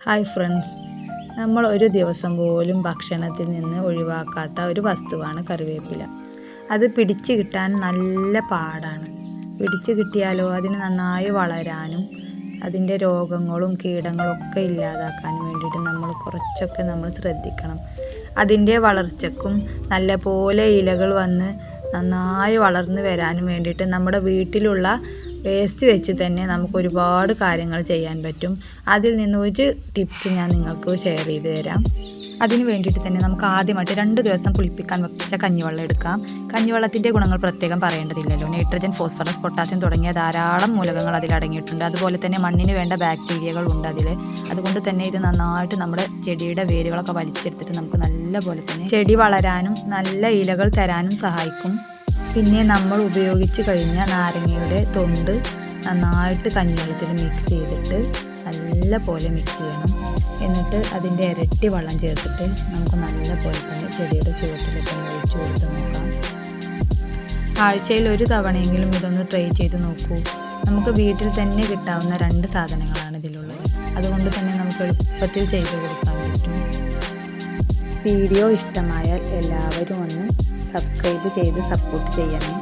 Hi friends നമ്മൾ ഒരു ദിവസം പോലും ഭക്ഷണത്തിൽ നിന്ന് ഒഴിവാക്കാത്ത ഒരു വസ്തുവാണ് കറിവേപ്പില. അത് പിടിച്ച് കിട്ടാൻ നല്ല പാടാണ്. പിടിച്ച് കിട്ടിയാലോ അതിന് നന്നായി വളരാനും അതിന്റെ രോഗങ്ങളും കീടങ്ങളും ഒക്കെ ഇല്ലാതാക്കാനും വേണ്ടിയിട്ട് നമ്മൾ കുറച്ചൊക്കെ നമ്മൾ ശ്രദ്ധിക്കണം. അതിന്റെ വളർച്ചക്കും നല്ല പോലെ ഇലകൾ വന്ന് നന്നായി വളർന്നു വരാനും വേണ്ടിയിട്ട് നമ്മുടെ വീട്ടിലുള്ള വേസ്റ്റ് വെച്ച് തന്നെ നമുക്ക് ഒരുപാട് കാര്യങ്ങൾ ചെയ്യാൻ പറ്റും. അതിൽ നിന്ന് ഒരു ടിപ്സ് ഞാൻ നിങ്ങൾക്ക് ഷെയർ ചെയ്ത് തരാം. അതിന് വേണ്ടിയിട്ട് തന്നെ നമുക്ക് ആദ്യമായിട്ട് രണ്ട് ദിവസം പുളിപ്പിക്കാൻ വെച്ച കഞ്ഞിവെള്ളം എടുക്കാം. കഞ്ഞിവെള്ളത്തിന്റെ ഗുണങ്ങൾ പ്രത്യേകം പറയേണ്ടതില്ലല്ലോ. നൈട്രജൻ ഫോസ്ഫറസ് പൊട്ടാസ്യം തുടങ്ങിയ ധാരാളം മൂലകങ്ങൾ അതിൽ അടങ്ങിയിട്ടുണ്ട്. അതുപോലെ തന്നെ മണ്ണിന് വേണ്ട ബാക്ടീരിയകൾ ഉണ്ട് അതിൽ അതുകൊണ്ട് തന്നെ ഇത് നന്നായിട്ട് നമ്മുടെ ചെടിയുടെ വേരുകളൊക്കെ വലിച്ചെടുത്തിട്ട് നമുക്ക് നല്ല പോലെ തന്നെ ചെടി വളരാനും നല്ല ഇലകൾ തരാനും സഹായിക്കും. പിന്നെ നമ്മൾ ഉപയോഗിച്ച് കഴിഞ്ഞ നാരങ്ങയുടെ തൊണ്ട് നന്നായിട്ട് കഞ്ഞിവെള്ളത്തിൽ മിക്സ് ചെയ്തിട്ട് നല്ല പോലെ മിക്സ് ചെയ്യണം. എന്നിട്ട് അതിന്റെ ഇരട്ടി വെള്ളം ചേർത്തിട്ട് നമുക്ക് നല്ല പോലെ തന്നെ ചെടിയുടെ ചുവട്ടിലൊക്കെ ഒഴിച്ചു കൊടുത്ത് നോക്കാം. ആഴ്ചയിൽ ഒരു തവണയെങ്കിലും ഇതൊന്ന് ട്രൈ ചെയ്ത് നോക്കൂ. നമുക്ക് വീട്ടിൽ തന്നെ കിട്ടാവുന്ന രണ്ട് സാധനങ്ങളാണ് ഇതിലുള്ളത്. അതുകൊണ്ട് തന്നെ നമുക്ക് എളുപ്പത്തിൽ ചെയ്ത് കൊടുക്കാൻ പറ്റും വീഡിയോ ഇഷ്ടമായാൽ എല്ലാവരും ഒന്ന് സബ്സ്ക്രൈബ് ചെയ്ത് സപ്പോർട്ട് ചെയ്യണേ.